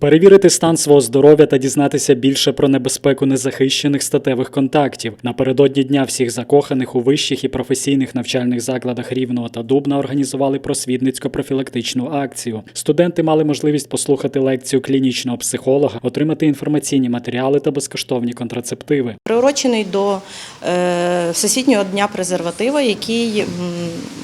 Перевірити стан свого здоров'я та дізнатися більше про небезпеку незахищених статевих контактів. Напередодні дня всіх закоханих у вищих і професійних навчальних закладах Рівного та Дубна організували просвітницько-профілактичну акцію. Студенти мали можливість послухати лекцію клінічного психолога, отримати інформаційні матеріали та безкоштовні контрацептиви. приурочений до е, Всесвітнього дня презерватива, який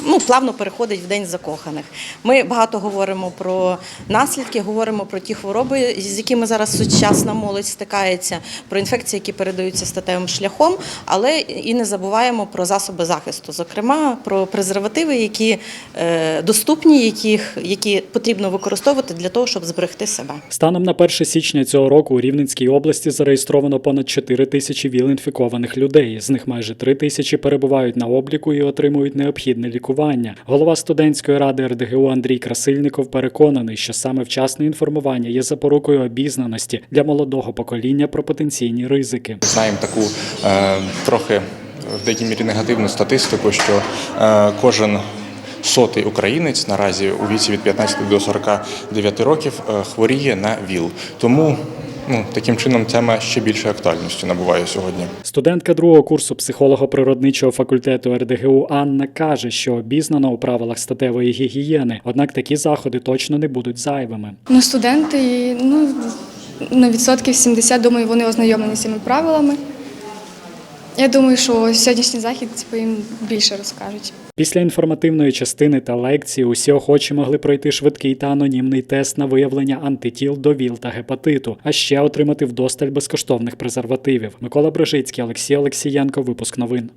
ну, плавно переходить в День закоханих. Ми багато говоримо про наслідки, говоримо про ті хвороби, з якими зараз сучасна молодь стикається, про інфекції, які передаються статевим шляхом, але і не забуваємо про засоби захисту, зокрема про презервативи, які е, доступні, яких, які потрібно використовувати для того, щоб зберегти себе. Станом на 1 січня цього року у Рівненській області зареєстровано понад 4 тисячі ВІЛ-інфікованих людей. З них майже 3 тисячі перебувають на обліку і отримують необхідне лікування. Голова студентської ради РДГУ Андрій Красильников переконаний, що саме вчасне інформування є запорукою обізнаності для молодого покоління про потенційні ризики. Знаємо таку е, трохи в деякій мірі негативну статистику, що е, кожен сотий українець наразі у віці від 15 до 49 років е, хворіє на ВІЛ. Тому ну, таким чином тема ще більше актуальності набуває сьогодні. Студентка другого курсу психолого-природничого факультету РДГУ Анна каже, що обізнана у правилах статевої гігієни, однак такі заходи точно не будуть зайвими. Ну, студенти, ну, на відсотків 70, думаю, вони ознайомлені з цими правилами. Я думаю, що сьогоднішній захід типу, їм більше розкажуть. Після інформативної частини та лекції усі охочі могли пройти швидкий та анонімний тест на виявлення антитіл до ВІЛ та гепатиту, а ще отримати вдосталь безкоштовних презервативів. Микола Брожицький, Олексій Олексієнко. Випуск новин.